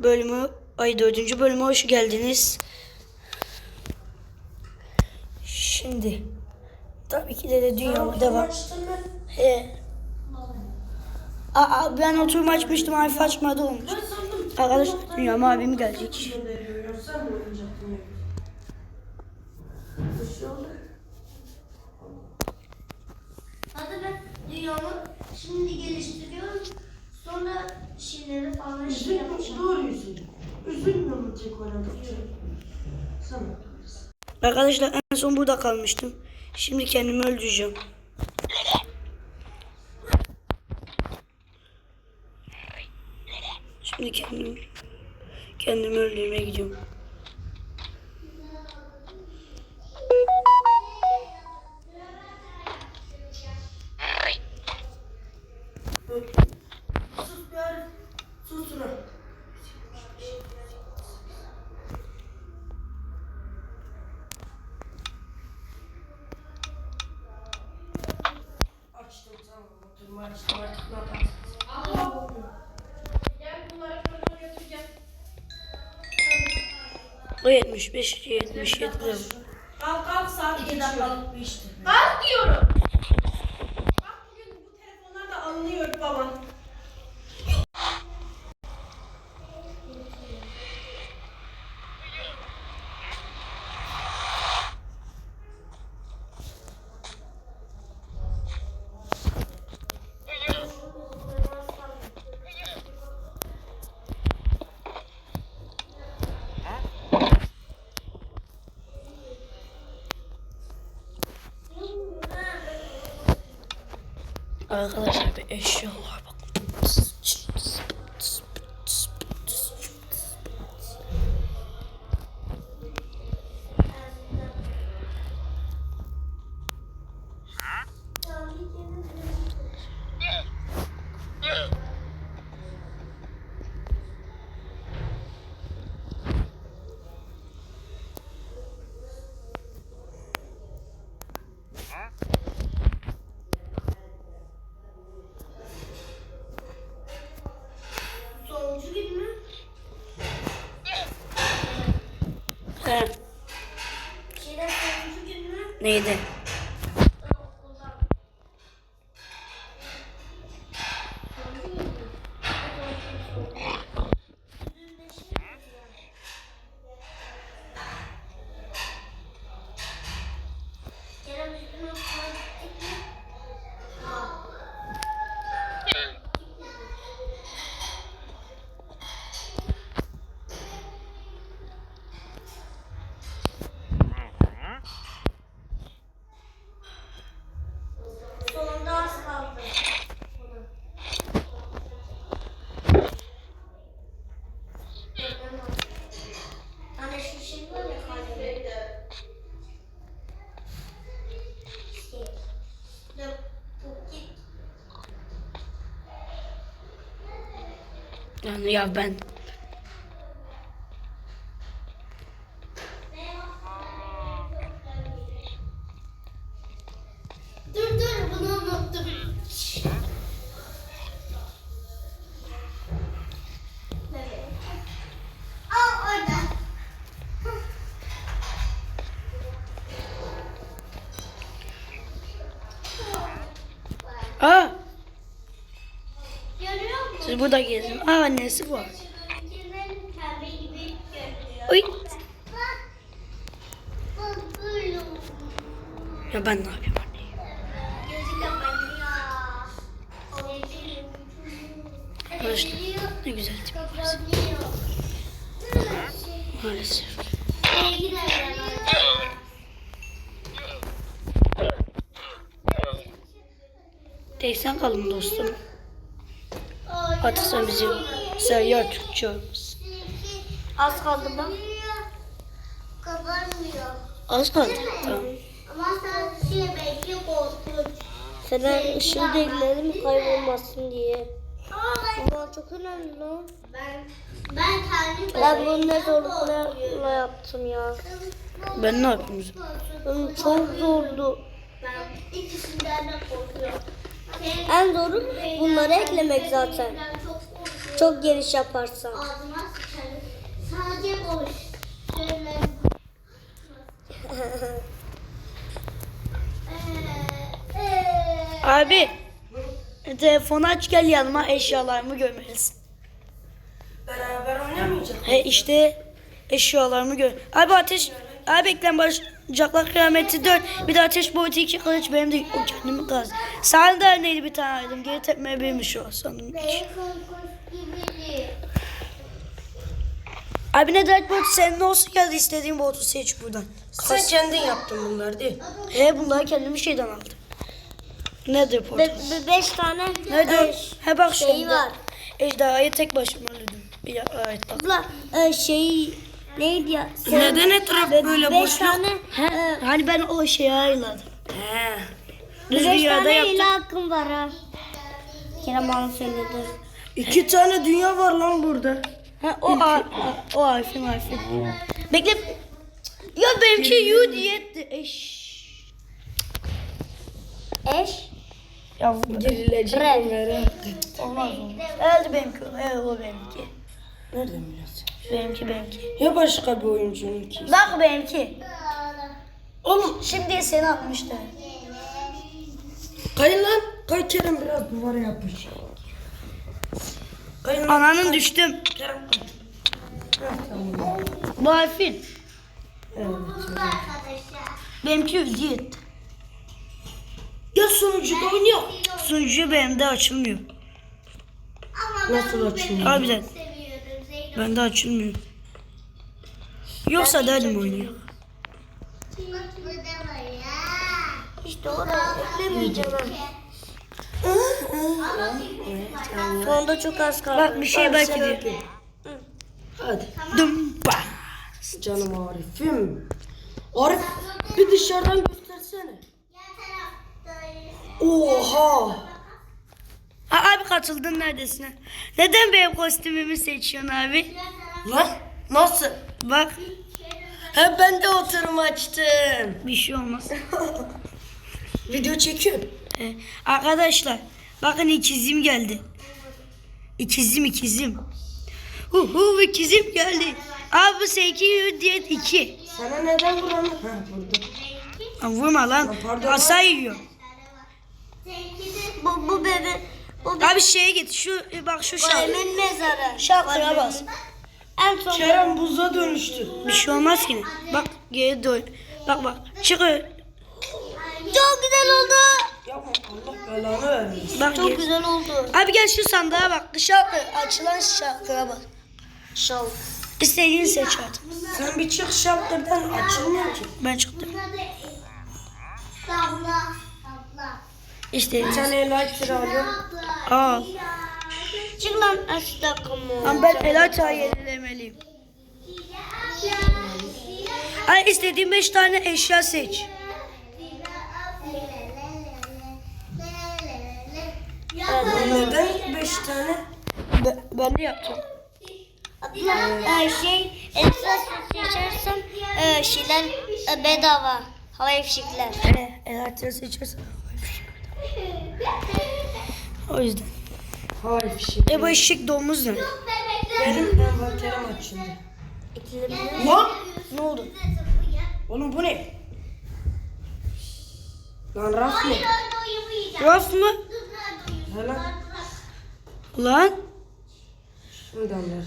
bölümü, ay dördüncü bölüme hoş geldiniz. Şimdi tabii ki de, de dünyama devam. He. Aa, ben oturma açmıştım, harf açmadı olmuş. Arkadaşlar dünyama abim gelecek. Şey. Hadi ben dünyamı şimdi geliştiriyorum. Sonra şeyleri falan şey Üzülme, yapacağım. doğru üzülme. Üzülme mi tek oynadıkça? Sen Arkadaşlar en son burada kalmıştım. Şimdi kendimi öldüreceğim. Şimdi kendim kendimi öldürmeye gidiyorum. 75, 77 de. Kalk kalk saat İki geçiyor. dakikalık bir işti. Kalk diyorum. Bak bugün bu telefonlar da alınıyor baban. Arkadaşlar bir eşya var He, Şeyden sonuncu gün mü? neydi? Ya ben. Annesi görünüyor. Oy. Ya ben ne yapayım anne? Arkadaşlar ne güzel tip Kapanıyor. maalesef. Sevgili arkadaşlar. Tek sen kalın dostum. Sen bizi seyyar Türkçe olmasın. Az kaldı bak. Kapanmıyor. Az kaldı. Tamam. Ama sen şey belki korkunç. Selen ışığı delilerim kaybolmasın diye. Ama çok önemli lan. ben, ben kendim Ben bunu ne zorlukla yaptım ya. Ben ne? Oğlum çok zordu. Ben ikisinden de korkuyorum. En zoru bunları eklemek zaten. Çok geniş yaparsan. Ağzıma sıçarım. Sadece boş. Şöyle. Ee, ee. Abi telefonu aç gel yanıma eşyalarımı görmelisin. Beraber oynamayacağız. He işte eşyalarımı gör. Abi ateş Abi beklen başlayacaklar kıyameti 4. Bir de ateş boyutu 2 kılıç benim de o kendimi kaz. Sen de neydi bir tane aldım. Geri tepmeye benimmiş o sanırım. Abi ne dert boyutu senin olsun geldi istediğin boyutu seç buradan. Sen kendin yaptın bunları değil. He bunları kendimi şeyden aldım. Nedir Be, portal? be- beş tane Nedir? e, He bak şey şimdi. var. Ejderhayı tek başıma öldürdüm. Bir ya- evet bak. Abla e, şey neydi ya? Sen- Neden etraf be- böyle beş boşluk? tane He, e, hani ben o şeyi ayırladım. He. Düz beş dünyada tane yaptım. hakkım var ha. Kerem bana söyledi. İki tane dünya var lan burada. Ha, o a, o harfin harfi. Bekle. Ya benimki U diyetti. Eş. Eş. Ya onları. olmaz olmaz. Evet benimki. Evet o benimki. Nereden biliyorsun? Benimki benimki. Ya başka bir oyuncunun ki? Bak benimki. Oğlum Şimdi seni atmışlar. kayın lan. Kay Kerem biraz duvara yapış. Kayın lan. Ananın düştüm. Kerem kay. Ha, tamam. Bu. Evet. Arkadaşlar. Benimki U diyetti. Ya sunucuda oynuyor. Sunucu benim açılmıyor. Ama Nasıl açılıyor? Harbiden. seviyorum Zeynep. Bende açılmıyor. Yoksa derdim oynuyor. İşte oraya eklemeyeceğim ben. Ama Sonunda çok az kaldı. Bak bir şey belki diyor. Hadi. Dumba. Canım Arif'im. Arif bir dışarıdan göstersene. Oha. Abi katıldın neredesin? Neden benim kostümümü seçiyorsun abi? Lan nasıl? Bak He ben de oturum açtım. bir şey olmaz. Video çekiyorum. Ee, arkadaşlar bakın ikizim geldi. İkizim ikizim. Hu hu ikizim geldi. Abi bu seninki diyet 2. Sana neden vuran? Ha burada. Ha, vurma lan. pardon. Asa yiyor. Bu, bu bebe. Bu Abi şeye git şu e, bak şu şarkı. bebeğimin mezarı. Şarkıya bas. En son Kerem buza dönüştü. Bir şey olmaz ki. Bak geri dön. Bak bak. Çıkıyor. çok güzel oldu. Yapma Allah belanı vermesin. Bak Çok geri. güzel oldu. Abi gel şu sandığa bak. Şarkı açılan şarkıya bak. Şal. İstediğini seç artık. Sen bir çık şaptırdan açılmıyor ki. Ben çıktım. Abla. Abla. Bir tane lighter alıyorum. Aa. Çık lan dakikamı. Ama ben Elata yenilemeliyim. Ay istediğin 5 tane eşya seç. Neden beş tane? Ben, ben de yapacağım. Ee, şey, elbise seçersem e, şeyler e, bedava. Havai fişekler. He, Elata'yı seçersen. O yüzden. Hayır fişek. E bu eşek domuz ne? Benim ben bak Kerem açıldı. Lan! Ne oldu? Oğlum bu ne? Lan raf mı? Raf mı? Lan. Lan Şuradan ver.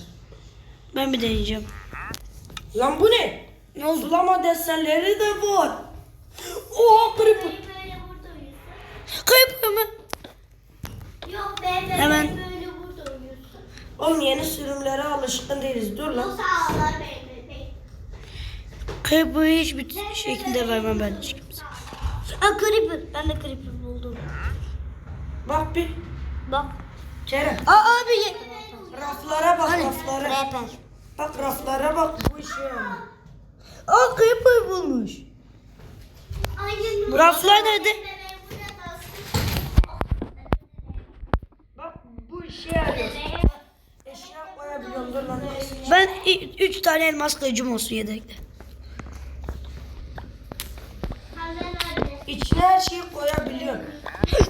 ben bir deneyeceğim. Lan bu ne? Ne oldu? Sulama desenleri de var. Oha creeper. Kayıp mı? Yok be ben Hemen. böyle burada uyuyorsun. Oğlum yeni sürümlere alışkın değiliz. Dur lan. sağlar beni. beni. Kayıp'ı hiçbir şekilde vermem ben hiç kimse. Aa creeper. Ben de creeper buldum. Bak bir. Bak. Kerem. Aa abi Raflara bak raflara. Rapper. Bak raflara bak bu işe. Aa Kayıp'ı bulmuş. Aynen. Raflar nerede? Ben burada Bak bu işe yarıyor. Eşya koyabiliyorum dur lan. Ben 3 tane elmas kılıcım olsun yedekte. İçine her şeyi koyabiliyorum.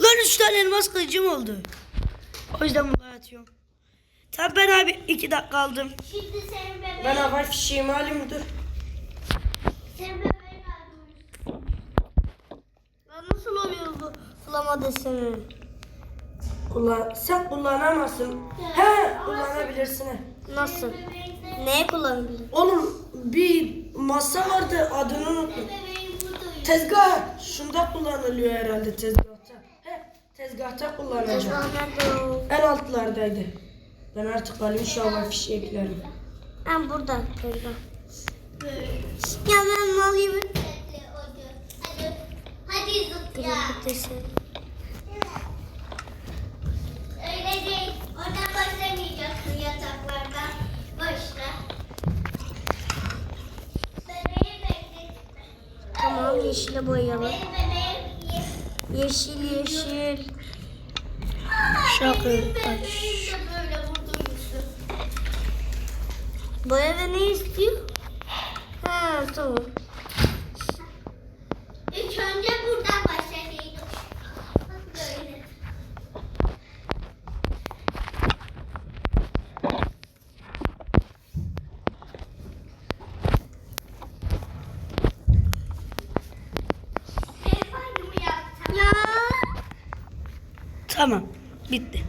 Lan 3 tane elmas kılıcım oldu. O yüzden bunları atıyorum. Tamam ben abi iki dakika aldım. Şimdi senin bebeğin. Ben havai fişeğimi alayım dur. Senin bebeğin aldım. Nasıl oluyor bu flama deseni? Kullan, sen kullanamazsın. He kullanabilirsin. Nasıl? Neye kullanabilirim? Oğlum bir masa vardı adını unuttum. Tezgah. Şunda kullanılıyor herhalde tezgahta. He tezgahta kullanacağım. En altlardaydı. Ben artık alayım şu havai fişeklerini. Ben burada. Teyze. Ya ben otur. Hadi. Hadi zıpla. yeşile boyayalım. Yeşil yeşil. Şaka. Boya ve ne istiyor? Ha tamam. Tamam. Bitti.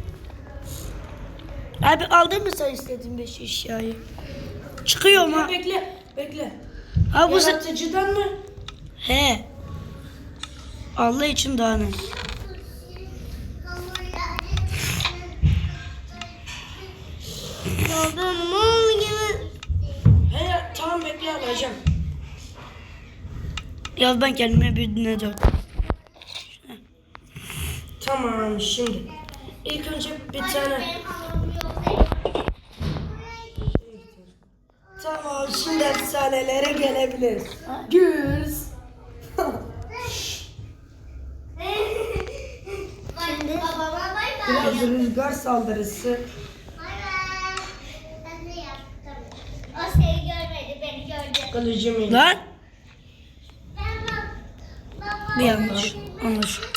Abi aldın mı sen istediğin beş eşyayı? Çıkıyor mu? Bekle bekle. Abi bu Yaratıcıdan mı? He. Allah için daha ne? Mal gibi. He tamam bekle alacağım. Ya ben kendime bir ne dört. Tamam şimdi. İlk önce bir Hayır, tane... Tamam şimdi efsanelere gelebiliriz. Güz. biraz rüzgar saldırısı. Kılıcım iyi. Lan. Bir yanlış. Anlaşıldı.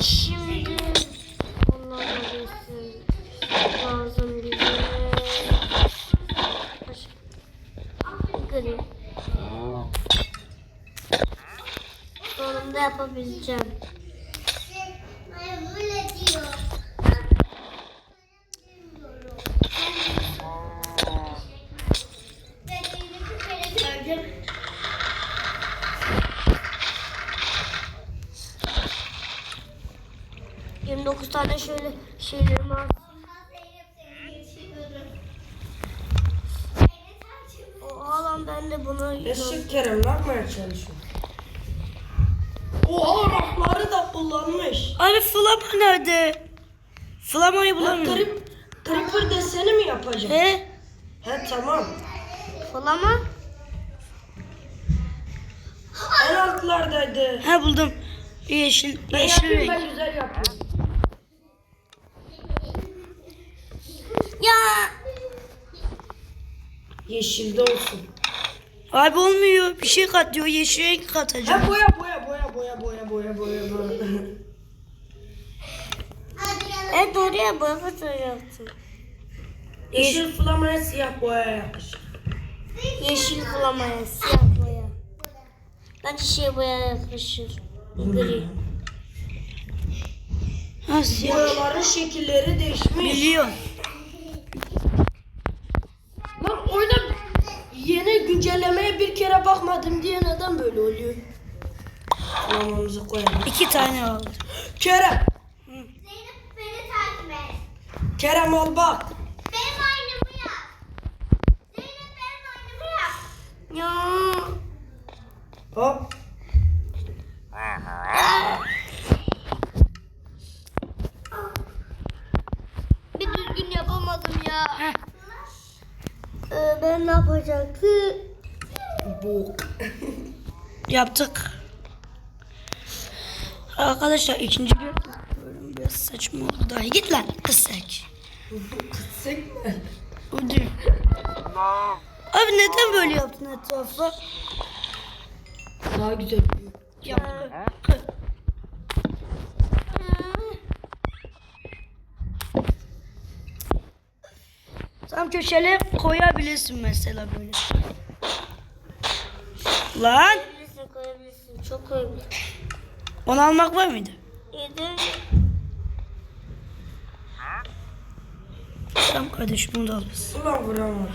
Şimdi onlar da geçsin. Lazım bize. Gri. Sonunda yapabileceğim. Sulamayı bulamıyorum. Trip, tripper deseni mi yapacağım? He? He tamam. Sulama? En altlardaydı. He buldum. Yeşil, ben yeşil yapayım, renk. Ben güzel yaptım. Ya. Yeşilde olsun. Abi olmuyor. Bir şey katıyor. Yeşil renk katacağım. He boya boya boya boya boya boya boya. boya. Evet oraya boya fotoğrafı. Yeşil flamaya siyah boya yakışır. Yeşil bulamaya, siyah boya. Bence şey boya yakışır. Gri. Ha siyah. Boyaların şekilleri değişmiş. Biliyorum. Lan oyuna yeni güncellemeye bir kere bakmadım diye neden böyle oluyor? Flamamızı koyalım. İki tane aldım. Kerem. Zeynep beni takip et. Kerem al bak. Benim aynamı yap. Zeynep benim aynamı yap. Ya. Hop. Bir düzgün yapamadım ya. Ee, ben ne yapacaktım? Bu. Yaptık. Arkadaşlar ikinci bir bölüm biraz saçma oldu. Daha git lan kısek. Kıtsek mi? Değil. Abi neden böyle yaptın etrafa? Daha güzel. Kı. Tam köşeli koyabilirsin mesela böyle. Lan Koyabilirsin koyabilirsin. Çok koyabilirsin. onu almak var mıydı? Yedi. Tamam kardeşim bunu da alırsın. Ulan vuramam.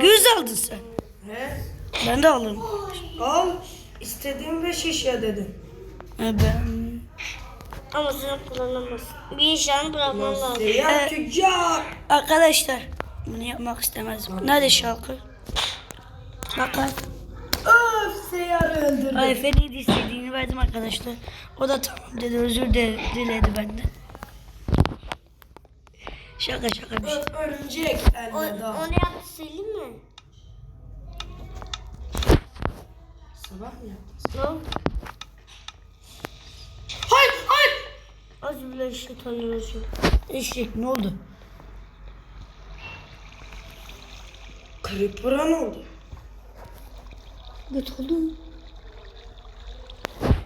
Güz aldın sen. He? Ben de alırım. Al. istediğin beş şişe dedim. E ben... Ama sen kullanamazsın. Bir işten bırakman lazım. Seyyar tüccar. Arkadaşlar bunu yapmak istemezdim. Nerede şarkı? Bakın. Öf seyyarı öldürdüm. Ay Efe'nin istediğini verdim arkadaşlar. O da tamam dedi özür diledi benden. Şaka şaka bir şey. Ö- Örümcek O, onu yaptı söyleyeyim mi? Sabah mı yaptın? Hayır hayır. Az bile şeytanlaşıyor. Eşek ne oldu? Creeper'a ne oldu? Göt oldu mu?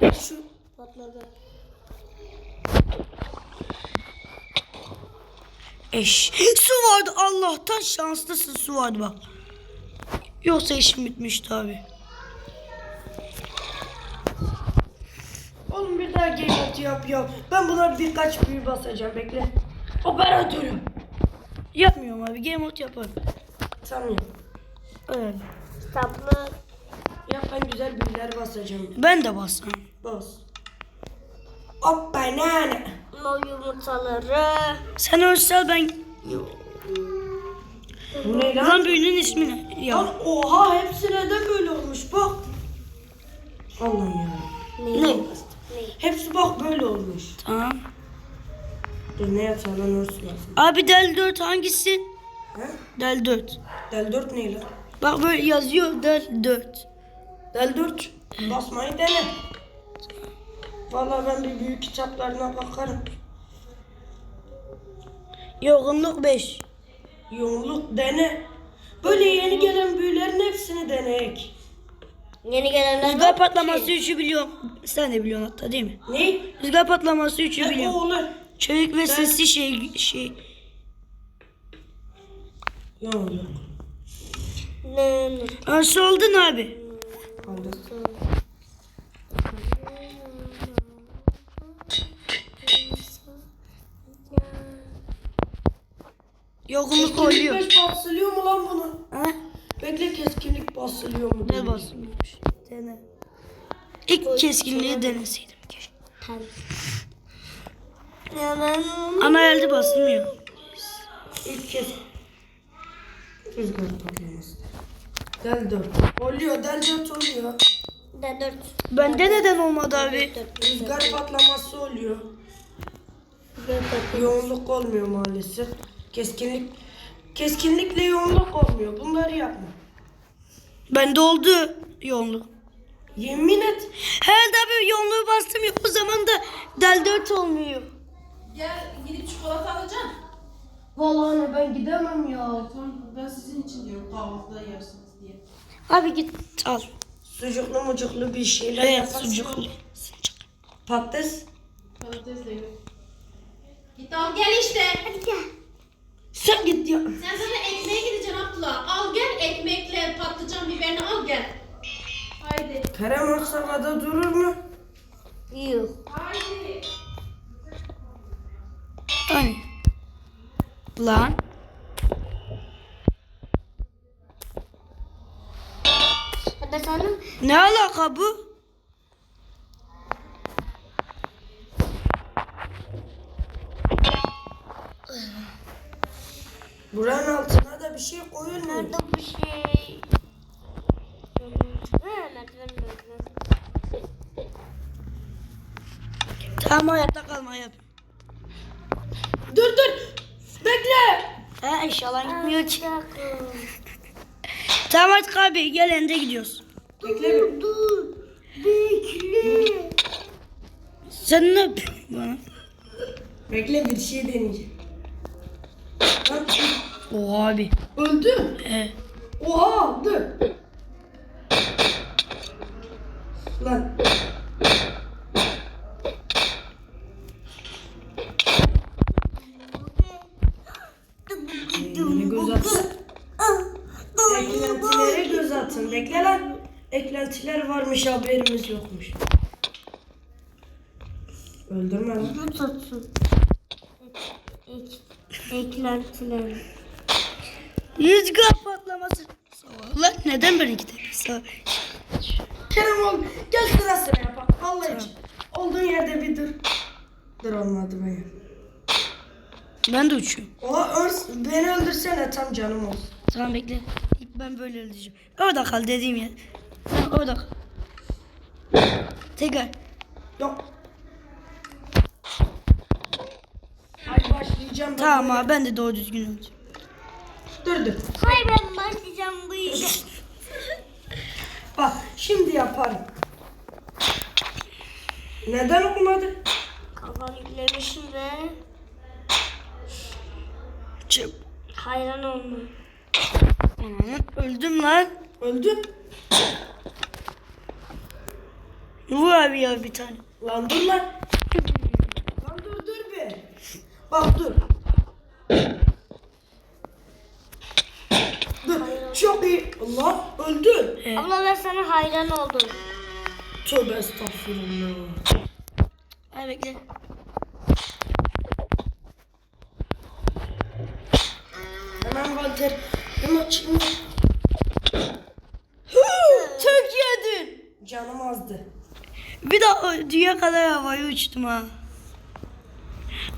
Şu Patladı. Eş. Su vardı Allah'tan şanslısın su vardı bak. Yoksa işim bitmişti abi. Oğlum bir daha game yap yap. Ben buna birkaç büyü basacağım bekle. Operatörüm. Yapmıyorum abi game mode yaparım. Tamam. Öyle. Kitaplı. Yap ben güzel büyüler basacağım. Ben de bassam. Bas. Hop banana. No yumurtaları. Sen ölsel ben... Bu ne lan? Lan büyünün ismi ne? Ya. Lan oha hepsi neden böyle olmuş bak. Allah ya. Ne? Hepsi bak böyle olmuş. Tamam. Dur ne yapsa lan örsün lazım. Abi del 4 hangisi? He? Del 4. Del 4 ne lan? Bak böyle yazıyor del 4. Del 4. Basmayı dene. Vallahi ben bir büyük kitaplarına bakarım. Yorgunluk 5. Yoğunluk dene. Böyle yeni gelen büyülerin hepsini deneyek. Yeni gelenler Rüzgar patlaması 3'ü biliyorum. Sen de biliyorsun hatta değil mi? Ne? Rüzgar patlaması 3'ü E, o biliyorum. olur. Çevik ve sesli şey şey. Yoğunluk. Ne? ne? Nasıl oldun abi? Aldık. Yorgunluk oluyor. Keskinlik basılıyor mu lan bunu? Ha? Bekle keskinlik basılıyor mu? Ne basılmış? Dene. İlk keskinliği deneseydim keşke. Ya ben Ama elde basılmıyor. İlk kez. Rüzgar patlaması. Del 4. Oluyor, del 4 oluyor. de dört. Bende neden olmadı abi? Rüzgar patlaması oluyor. Yoğunluk olmuyor maalesef. Keskinlik keskinlikle yoğunluk olmuyor. Bunları yapma. Bende oldu yoğunluk. Yemin et. Herhalde abi yoğunluğu bastım ya o zaman da del 4 olmuyor. Gel gidip çikolata alacaksın. Vallahi anne ben gidemem ya. Tamam ben sizin için diyorum kahvaltıda yersiniz diye. Abi git al. Sucuklu mucuklu bir şeyler Evet yaparsın. sucuklu. Sucuk. Patates. Patates de yok. Git al gel işte. Hadi gel. Sen git ya. Sen zaten ekmeğe gideceksin Abdullah. Al gel ekmekle patlıcan biberini al gel. Haydi. Kerem Aksaka'da durur mu? Yok. Haydi. Hani. Lan. Ne alaka bu? Bir şey koyun? Nerede bu şey? Merdiven merdiven. Tamam hayatta kalma yap. Dur dur. Bekle. He inşallah gitmiyor ki. Tamam artık abi gel ende gidiyoruz. Bekle bir. Dur. Bekle. Sen ne yapıyorsun bana? Bekle bir şey deneyeceğim. Oha abi. Öldü. He. Oha dur. Lan. Elini göz atsın. Eklentilere göz atın. Bekle lan. Eklentiler varmış haberimiz yokmuş. Öldürme lan. Bu tutsun. Ek, eklentiler. Rüzgar patlaması. Lan neden ben sağ? Kerem ol. Gel sıra sıra yapalım. Allah için. Olduğun yerde bir dur. Dur olmadı benim. Ben de uçuyorum. Oha örs, beni öldürsene tam canım olsun. Tamam bekle. İlk ben böyle öleceğim. Orada kal dediğim yer. Sen orada kal. Tekrar. Yok. Hadi başlayacağım. Tamam abi ben de doğru düzgün öleceğim. Dur dur. Hayır ben başlayacağım bu işe. Bak şimdi yaparım. Neden okumadı? Kafanı yüklemişim ve Çıp. hayran. Ananı öldüm lan. Öldün. Vur abi ya bir tane. Lan dur lan. Lan dur dur bir. Bak. Dur. Çok iyi. Allah öldün. Evet. Abla ben sana hayran oldum. Tövbe estağfurullah. Ay bekle. Hemen Walter. Hemen çıkma. Tek yedin. Canım azdı. Bir daha o dünya kadar havaya uçtum ha.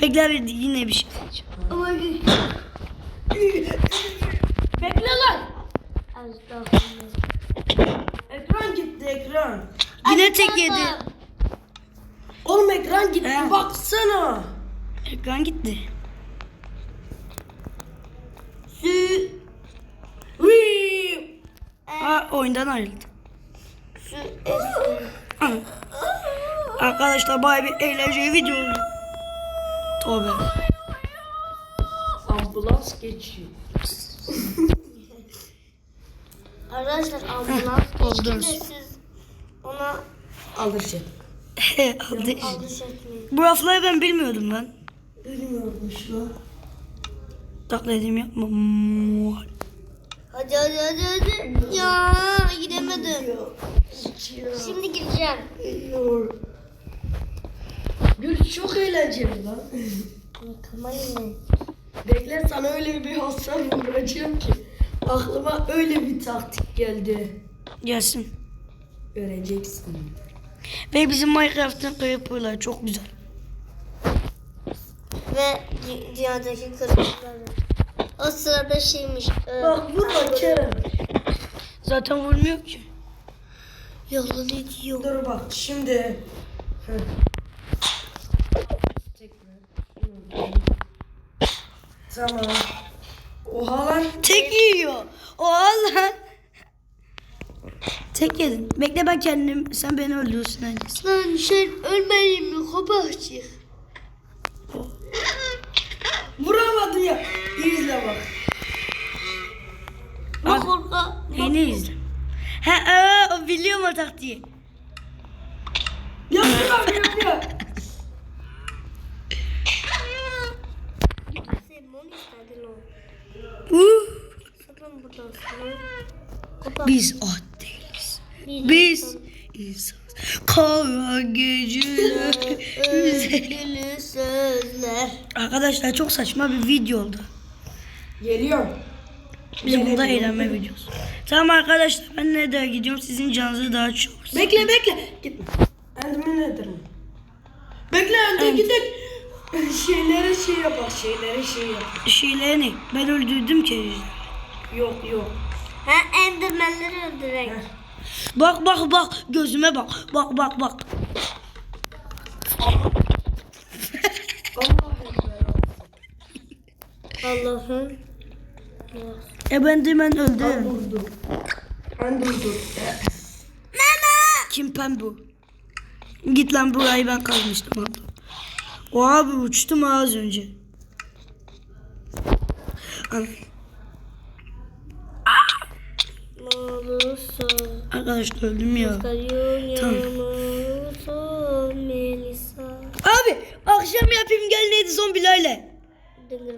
Bekle abi yine bir şey. Bekle lan. Estağfurullah. Ekran gitti ekran. Yine tek yedi. Oğlum ekran gitti He. baksana. Ekran gitti. Wii. Aa, oyundan ayrıldı. Eski. Ana. Arkadaşlar baya bir eğlenceli video oldu. Tövbe. Ambulans geçiyor. Arkadaşlar ambulans oldu. geçti de siz ona Alırsın. Aldı. alış etmeyin. Bu lafları ben bilmiyordum lan. Bilmiyormuş lan. Taklidimi yapma. Muah. Hadi hadi hadi hadi. Ya gidemedim. Şimdi gideceğim. Geliyor. Gül çok eğlenceli lan. Yine. Bekle sana öyle bir hasar vuracağım ki. Aklıma öyle bir taktik geldi. Gelsin. Göreceksin. Ve bizim Minecraft'ın creeper'lar çok güzel. Ve dü- dünyadaki kırmızılar. O sırada şeymiş. E, Bak vurma Kerem. Zaten vurmuyor ki. yalan ediyor. Dur bak şimdi. Heh. Tamam. Oha lan. Tek yiyor. Oha lan. Tek yedin. Bekle ben kendim. Sen beni öldürürsün önce. Lan sen ölmedin mi kabahçı? Vuramadı ya. İyi izle bak. Bak orada. Beni izle. He aa, o biliyorum o taktiği. Yapıyor abi yapıyor. Sen onu istedin o. Uh, Sana. biz at değiliz. Biz insanız. Kara geceler. Özgürlü sözler. Arkadaşlar çok saçma bir video oldu. Geliyorum. Biz burada Gelelim. eğlenme videosu. Tamam arkadaşlar ben ne daha gidiyorum sizin canınızı daha çok. Bekle bekle. Gitme. Enderman nedir mi? Bekle önde End. gidek. Şeylere şey yapar. Şeylere şey yapar. Şeyleri ne? Ben öldürdüm ki. Yok yok. Ha endermenleri öldürek. Heh. Bak bak bak gözüme bak. Bak bak bak. Allah'ım. E ben de ben Ben öldüm. durdum. Ben durdum. Kim pem bu? Git lan burayı ben kazmıştım abla. O abi uçtum az önce. An- Ne olursa. Arkadaşlar öldüm ya. Tamam. Abi akşam yapayım gel neydi zombilerle.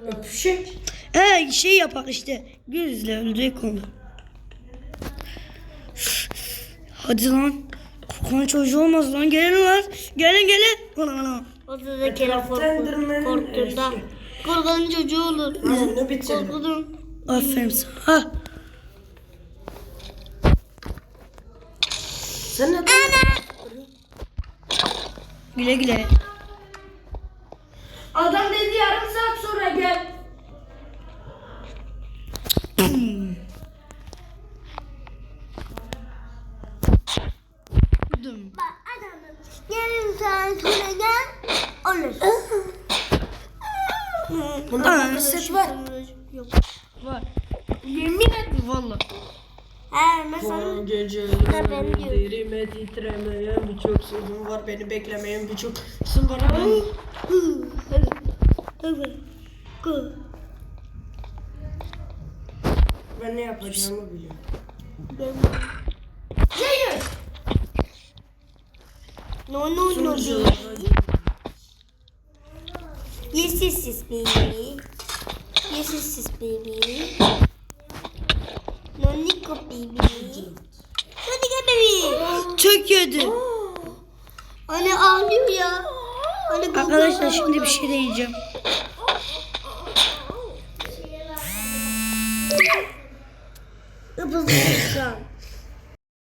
Öpüşek. He şey yapak işte. Gözle öldürek onu. Hadi lan. Korkan çocuğu olmaz lan. Gelin lan. Gelin gelin. Ana ana. O da da kere Enderman'in korktuğunda. Korkanın çocuğu olur. Bitirdim. Korkudum. Aferin sana. Ha. Sen neden? Güle güle. Adam dedi yarım saat sonra gel. Dum. Bak adamım. Yarım saat sonra gel. Olur. Bunda bakın set var. Yok. Var. Yemin et. Valla. He mesela. Bu gece ben diyorum. derime titremeyen birçok sözüm var. Beni beklemeyen birçok sözüm var. ama Ben ne yapacağımı biliyorum. No no no Sonucu- baby. Yes yes yes baby. Yes yes yes baby. No Nico baby. No Nico baby. Çok yedi. Anne ağlıyor ya. Anne Arkadaşlar şimdi bir şey deneyeceğim. Yapıldı.